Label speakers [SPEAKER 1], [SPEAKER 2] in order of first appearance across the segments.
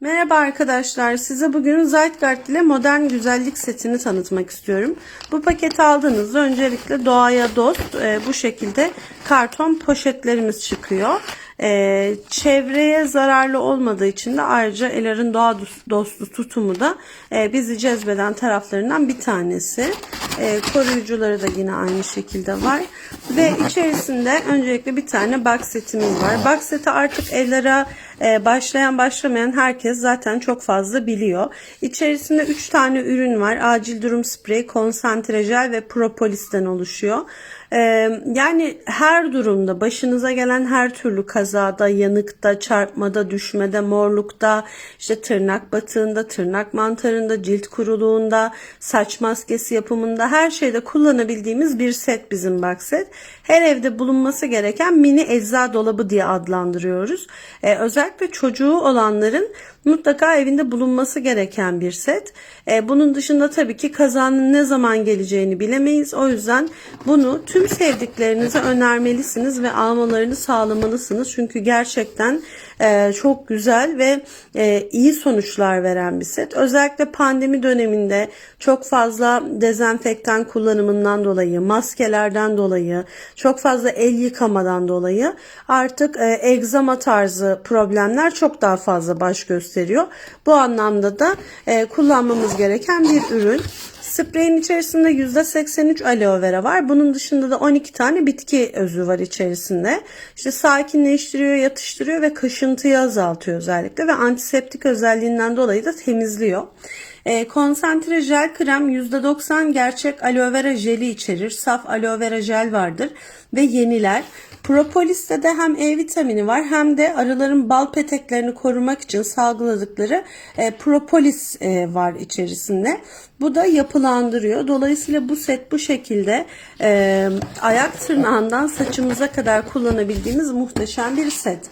[SPEAKER 1] Merhaba arkadaşlar. Size bugün Zeitgeist ile modern güzellik setini tanıtmak istiyorum. Bu paketi aldığınızda öncelikle doğaya dost e, bu şekilde karton poşetlerimiz çıkıyor. E, çevreye zararlı olmadığı için de ayrıca Elar'ın doğa dostu tutumu da e, bizi cezbeden taraflarından bir tanesi. E, koruyucuları da yine aynı şekilde var. Ve içerisinde öncelikle bir tane box setimiz var. Box seti artık Elar'a e, başlayan başlamayan herkes zaten çok fazla biliyor. İçerisinde 3 tane ürün var. Acil durum spreyi, konsantre jel ve propolis'ten oluşuyor. E, yani her durumda başınıza gelen her türlü kazada, yanıkta, çarpmada, düşmede, morlukta, işte tırnak batığında, tırnak mantarında, cilt kuruluğunda, saç maskesi yapımında her şeyde kullanabildiğimiz bir set bizim set. Her evde bulunması gereken mini ecza dolabı diye adlandırıyoruz. Ee, özellikle çocuğu olanların mutlaka evinde bulunması gereken bir set. Ee, bunun dışında tabii ki kazanın ne zaman geleceğini bilemeyiz. O yüzden bunu tüm sevdiklerinize önermelisiniz ve almalarını sağlamalısınız. Çünkü gerçekten e, çok güzel ve e, iyi sonuçlar veren bir set. Özellikle pandemi döneminde çok fazla dezenfektan kullanımından dolayı, maskelerden dolayı, çok fazla el yıkamadan dolayı artık e, egzama tarzı problemler çok daha fazla baş gösteriyor. Bu anlamda da e, kullanmamız gereken bir ürün. Spreyin içerisinde %83 aloe vera var. Bunun dışında da 12 tane bitki özü var içerisinde. İşte sakinleştiriyor, yatıştırıyor ve kaşıntıyı azaltıyor özellikle ve antiseptik özelliğinden dolayı da temizliyor. E, konsantre jel krem %90 gerçek aloe vera jeli içerir. Saf aloe vera jel vardır ve yeniler. Propolis'te de hem E vitamini var hem de arıların bal peteklerini korumak için salgıladıkları e, propolis e, var içerisinde. Bu da yapılandırıyor. Dolayısıyla bu set bu şekilde e, ayak tırnağından saçımıza kadar kullanabildiğimiz muhteşem bir set.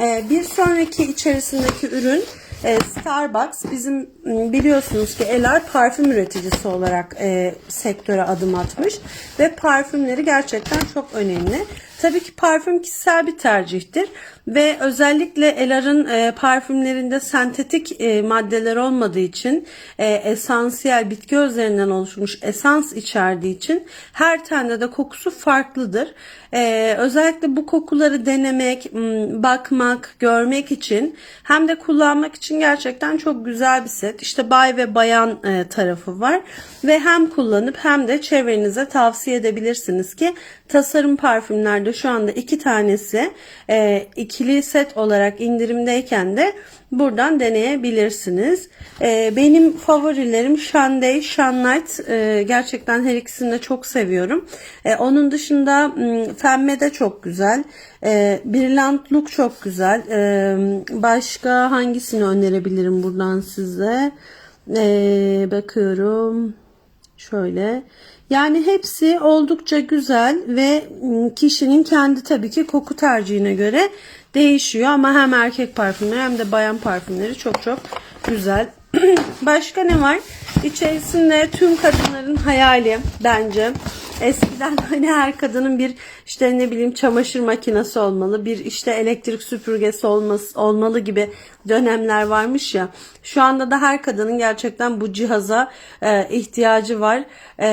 [SPEAKER 1] E, bir sonraki içerisindeki ürün e, Starbucks bizim biliyorsunuz ki Elar parfüm üreticisi olarak e, sektöre adım atmış ve parfümleri gerçekten çok önemli. Tabii ki parfüm kişisel bir tercihtir ve özellikle Elar'ın e, parfümlerinde sentetik e, maddeler olmadığı için e, esansiyel bitki özlerinden oluşmuş esans içerdiği için her tane de kokusu farklıdır. E, özellikle bu kokuları denemek, bakmak, görmek için hem de kullanmak için gerçekten çok güzel bir set. İşte bay ve bayan e, tarafı var ve hem kullanıp hem de çevrenize tavsiye edebilirsiniz ki tasarım parfümlerde şu anda iki tanesi e, ikili set olarak indirimdeyken de buradan deneyebilirsiniz. E, benim favorilerim Shanday, Shunlight. E, gerçekten her ikisini de çok seviyorum. E, onun dışında Femme de çok güzel. E, Brilliant Look çok güzel. E, başka hangisini önerebilirim buradan size? E, bakıyorum. Şöyle. Yani hepsi oldukça güzel ve kişinin kendi tabii ki koku tercihine göre değişiyor ama hem erkek parfümleri hem de bayan parfümleri çok çok güzel. Başka ne var? İçerisinde tüm kadınların hayali bence. Eskiden hani her kadının bir işte ne bileyim çamaşır makinesi olmalı, bir işte elektrik süpürgesi olması, olmalı gibi dönemler varmış ya. Şu anda da her kadının gerçekten bu cihaza e, ihtiyacı var. E,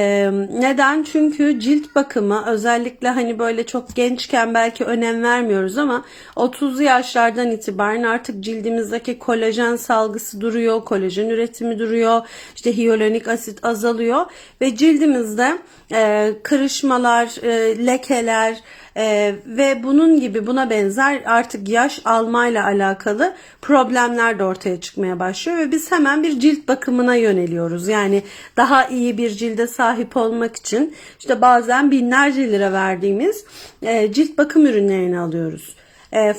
[SPEAKER 1] neden? Çünkü cilt bakımı özellikle hani böyle çok gençken belki önem vermiyoruz ama 30'lu yaşlardan itibaren artık cildimizdeki kolajen salgısı duruyor, kolajen üretimi duruyor, işte hyaluronik asit azalıyor ve cildimizde e, kırışmalar, e, lekeler e, ve bunun gibi buna benzer artık yaş almayla alakalı problemler de ortaya çıkmaya başlıyor ve biz hemen bir cilt bakımına yöneliyoruz. Yani daha iyi bir cilde sahip olmak için işte bazen binlerce lira verdiğimiz e, cilt bakım ürünlerini alıyoruz.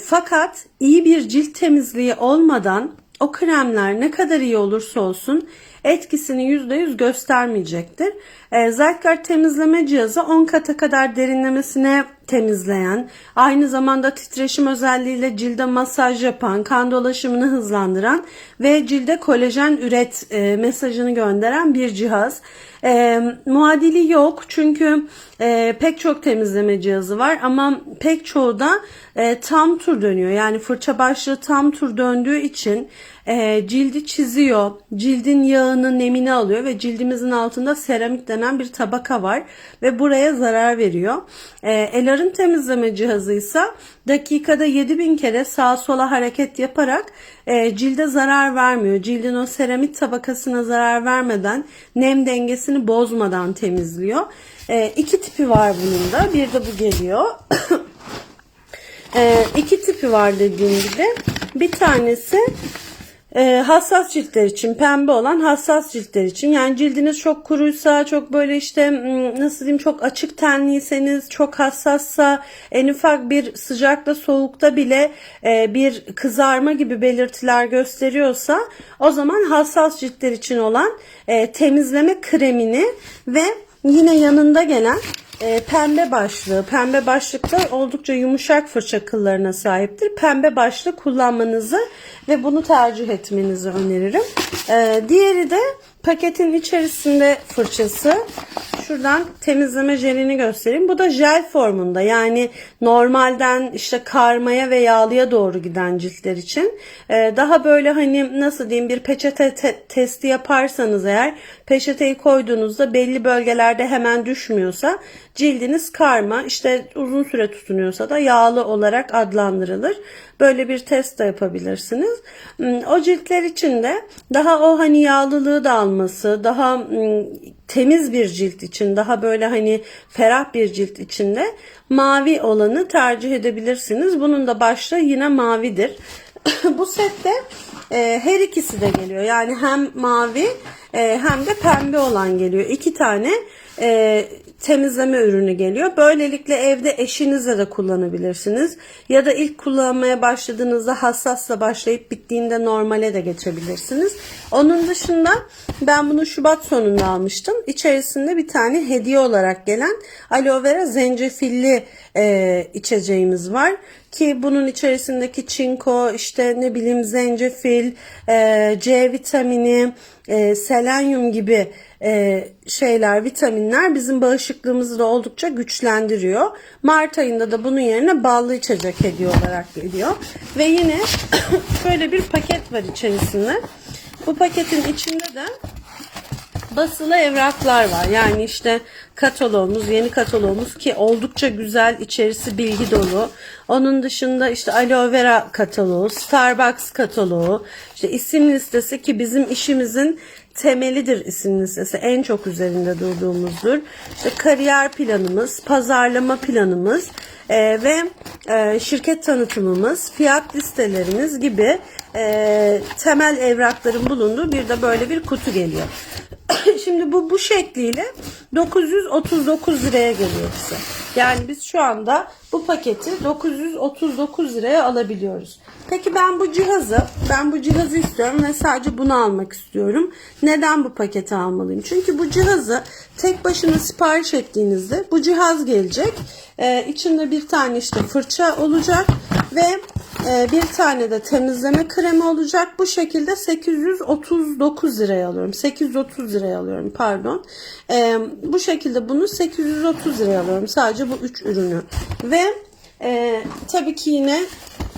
[SPEAKER 1] Fakat iyi bir cilt temizliği olmadan o kremler ne kadar iyi olursa olsun etkisini %100 göstermeyecektir. E, temizleme cihazı 10 kata kadar derinlemesine temizleyen, aynı zamanda titreşim özelliğiyle cilde masaj yapan, kan dolaşımını hızlandıran ve cilde kolajen üret e, mesajını gönderen bir cihaz. E, muadili yok çünkü e, pek çok temizleme cihazı var ama pek çoğu da e, tam tur dönüyor. Yani fırça başlığı tam tur döndüğü için e, cildi çiziyor, cildin yağını, nemini alıyor ve cildimizin altında seramik denen bir tabaka var ve buraya zarar veriyor. E, Elar'ın temizleme cihazı ise dakikada 7000 kere sağa sola hareket yaparak e, cilde zarar vermiyor. Cildin o seramik tabakasına zarar vermeden, nem dengesini bozmadan temizliyor. E, iki tipi var bunun da. Bir de bu geliyor. e, iki tipi var dediğim gibi. Bir tanesi e, hassas ciltler için pembe olan hassas ciltler için. Yani cildiniz çok kuruysa çok böyle işte m, nasıl diyeyim çok açık tenliyseniz çok hassassa en ufak bir sıcakta soğukta bile e, bir kızarma gibi belirtiler gösteriyorsa o zaman hassas ciltler için olan e, temizleme kremini ve yine yanında gelen e, pembe başlığı. Pembe başlıkta oldukça yumuşak fırça kıllarına sahiptir. Pembe başlık kullanmanızı ve bunu tercih etmenizi öneririm. E, diğeri de paketin içerisinde fırçası. Şuradan temizleme jelini göstereyim. Bu da jel formunda. Yani normalden işte karmaya ve yağlıya doğru giden ciltler için. E, daha böyle hani nasıl diyeyim bir peçete te- testi yaparsanız eğer peçeteyi koyduğunuzda belli bölgelerde hemen düşmüyorsa cildiniz karma işte uzun süre tutunuyorsa da yağlı olarak adlandırılır. Böyle bir test de yapabilirsiniz. Hmm, O ciltler için de daha o hani yağlılığı da alması, daha hmm, temiz bir cilt için, daha böyle hani ferah bir cilt için de mavi olanı tercih edebilirsiniz. Bunun da başlığı yine mavidir. Bu sette e, her ikisi de geliyor. Yani hem mavi e, hem de pembe olan geliyor. İki tane e, temizleme ürünü geliyor. Böylelikle evde eşinizle de kullanabilirsiniz. Ya da ilk kullanmaya başladığınızda hassasla başlayıp bittiğinde normale de geçebilirsiniz. Onun dışında ben bunu Şubat sonunda almıştım. İçerisinde bir tane hediye olarak gelen aloe vera zencefilli e, içeceğimiz var ki bunun içerisindeki çinko işte ne bileyim zencefil, e, C vitamini, e, selenyum gibi e, şeyler, vitaminler bizim bağışıklığımızı da oldukça güçlendiriyor. Mart ayında da bunun yerine ballı içecek hediye olarak geliyor. Ve yine şöyle bir paket var içerisinde. Bu paketin içinde de basılı evraklar var. Yani işte kataloğumuz, yeni kataloğumuz ki oldukça güzel, içerisi bilgi dolu. Onun dışında işte aloe vera kataloğu, Starbucks kataloğu, işte isim listesi ki bizim işimizin temelidir isim listesi. En çok üzerinde durduğumuzdur. İşte kariyer planımız, pazarlama planımız e, ve e, şirket tanıtımımız, fiyat listelerimiz gibi e, temel evrakların bulunduğu bir de böyle bir kutu geliyor. Şimdi bu bu şekliyle 939 liraya geliyor bize. Yani biz şu anda bu paketi 939 liraya alabiliyoruz. Peki ben bu cihazı, ben bu cihazı istiyorum ve sadece bunu almak istiyorum. Neden bu paketi almalıyım? Çünkü bu cihazı tek başına sipariş ettiğinizde bu cihaz gelecek. Ee, içinde bir tane işte fırça olacak ve ee, bir tane de temizleme kremi olacak. Bu şekilde 839 liraya alıyorum. 830 liraya alıyorum pardon. Ee, bu şekilde bunu 830 liraya alıyorum. Sadece bu 3 ürünü. Ve e, tabii ki yine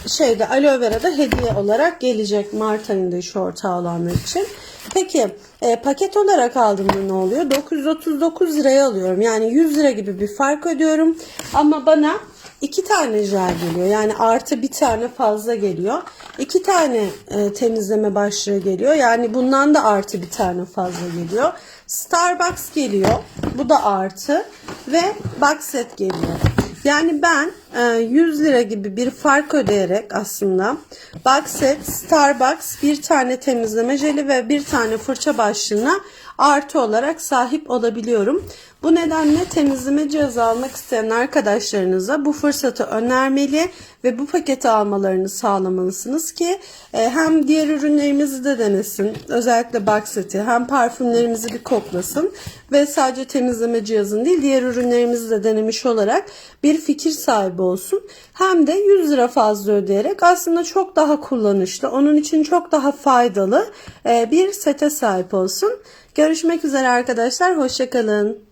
[SPEAKER 1] şeyde aloe vera da hediye olarak gelecek Mart ayında iş ortağı olanlar için. Peki e, paket olarak aldığımda ne oluyor? 939 liraya alıyorum. Yani 100 lira gibi bir fark ödüyorum. Ama bana iki tane jel geliyor. Yani artı bir tane fazla geliyor. İki tane e, temizleme başlığı geliyor. Yani bundan da artı bir tane fazla geliyor. Starbucks geliyor. Bu da artı. Ve box set geliyor. Yani ben e, 100 lira gibi bir fark ödeyerek aslında box set, Starbucks, bir tane temizleme jeli ve bir tane fırça başlığına artı olarak sahip olabiliyorum. Bu nedenle temizleme cihazı almak isteyen arkadaşlarınıza bu fırsatı önermeli ve bu paketi almalarını sağlamalısınız ki e, hem diğer ürünlerimizi de denesin. Özellikle box seti hem parfümlerimizi bir koklasın ve sadece temizleme cihazını değil diğer ürünlerimizi de denemiş olarak bir fikir sahibi olsun. Hem de 100 lira fazla ödeyerek aslında çok daha kullanışlı, onun için çok daha faydalı e, bir sete sahip olsun. Görüşmek üzere arkadaşlar, hoşçakalın.